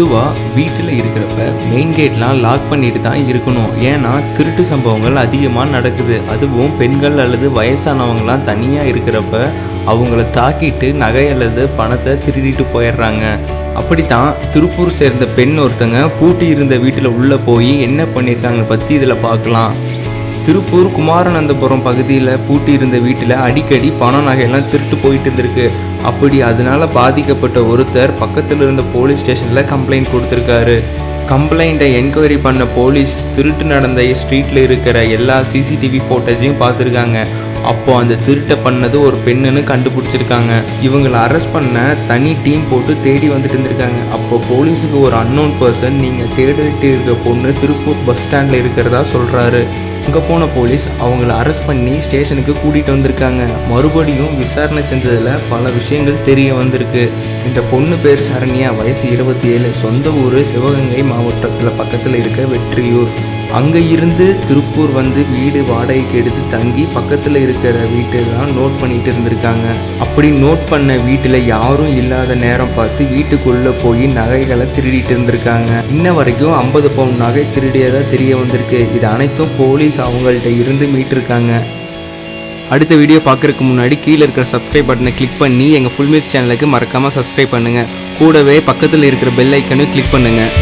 பொதுவாக வீட்டில் இருக்கிறப்ப மெயின் கேட்லாம் லாக் பண்ணிட்டு தான் இருக்கணும். ஏன்னா திருட்டு சம்பவங்கள் அதிகமாக நடக்குது. அதுவும் பெண்கள் அல்லது வயசானவங்களாம் தனியாக இருக்கிறப்ப அவங்கள தாக்கிட்டு நகை அல்லது பணத்தை திருடிட்டு போயிடுறாங்க. அப்படித்தான் திருப்பூர் சேர்ந்த பெண் ஒருத்தங்க பூட்டி இருந்த வீட்டில் உள்ளே போய் என்ன பண்ணியிருக்காங்க பற்றி இதில் பார்க்கலாம். திருப்பூர் குமாரநந்தபுரம் பகுதியில் பூட்டி இருந்த வீட்டில் அடிக்கடி பணம் நகையெல்லாம் திருட்டு போயிட்டு இருந்திருக்கு அப்படி அதனால பாதிக்கப்பட்ட ஒருத்தர் பக்கத்தில் இருந்த போலீஸ் ஸ்டேஷனில் கம்ப்ளைண்ட் கொடுத்துருக்காரு. கம்ப்ளைண்ட்டை என்கொயரி பண்ண போலீஸ் திருட்டு நடந்த ஸ்ட்ரீட்டில் இருக்கிற எல்லா சிசிடிவி ஃபோட்டோஸையும் பார்த்துருக்காங்க. அப்போ அந்த திருட்டை பண்ணது ஒரு பெண்ணுன்னு கண்டுபிடிச்சிருக்காங்க. இவங்களை அரெஸ்ட் பண்ண தனி டீம் போட்டு தேடி வந்துட்டு இருந்திருக்காங்க. அப்போ போலீஸுக்கு ஒரு அன்னோன் பர்சன் நீங்கள் தேடிட்டு இருக்க பொண்ணு திருப்பூர் பஸ் ஸ்டாண்டில் இருக்கிறதா சொல்கிறாரு அங்கே போன போலீஸ் அவங்கள அரெஸ்ட் பண்ணி ஸ்டேஷனுக்கு கூட்டிகிட்டு வந்திருக்காங்க. மறுபடியும் விசாரணை செஞ்சதில் பல விஷயங்கள் தெரிய வந்திருக்கு. இந்த பொண்ணு பேர் சரண்யா வயசு இருபத்தி ஏழு சொந்த ஊர் சிவகங்கை மாவட்டத்தில் பக்கத்தில் இருக்க வெற்றியூர். அங்கே இருந்து திருப்பூர் வந்து வீடு வாடகைக்கு எடுத்து தங்கி பக்கத்தில் இருக்கிற வீட்டை தான் நோட் பண்ணிட்டு இருந்திருக்காங்க. அப்படி நோட் பண்ண வீட்டில் யாரும் இல்லாத நேரம் பார்த்து வீட்டுக்குள்ளே போய் நகைகளை திருடிட்டு இருந்திருக்காங்க. இன்ன வரைக்கும் ஐம்பது பவுன் நகை திருடியதாக தெரிய வந்திருக்கு. இது அனைத்தும் போலீஸ் அவங்கள்ட்ட இருந்து மீட்டிருக்காங்க. அடுத்த வீடியோ பார்க்குறதுக்கு முன்னாடி கீழே இருக்கிற சப்ஸ்கிரைப் பட்டனை கிளிக் பண்ணி எங்கள் ஃபுல் மியூஸ் சேனலுக்கு மறக்காமல் சப்ஸ்கிரைப் பண்ணுங்கள் கூடவே பக்கத்தில் இருக்கிற பெல் ஐக்கனும் கிளிக் பண்ணுங்கள்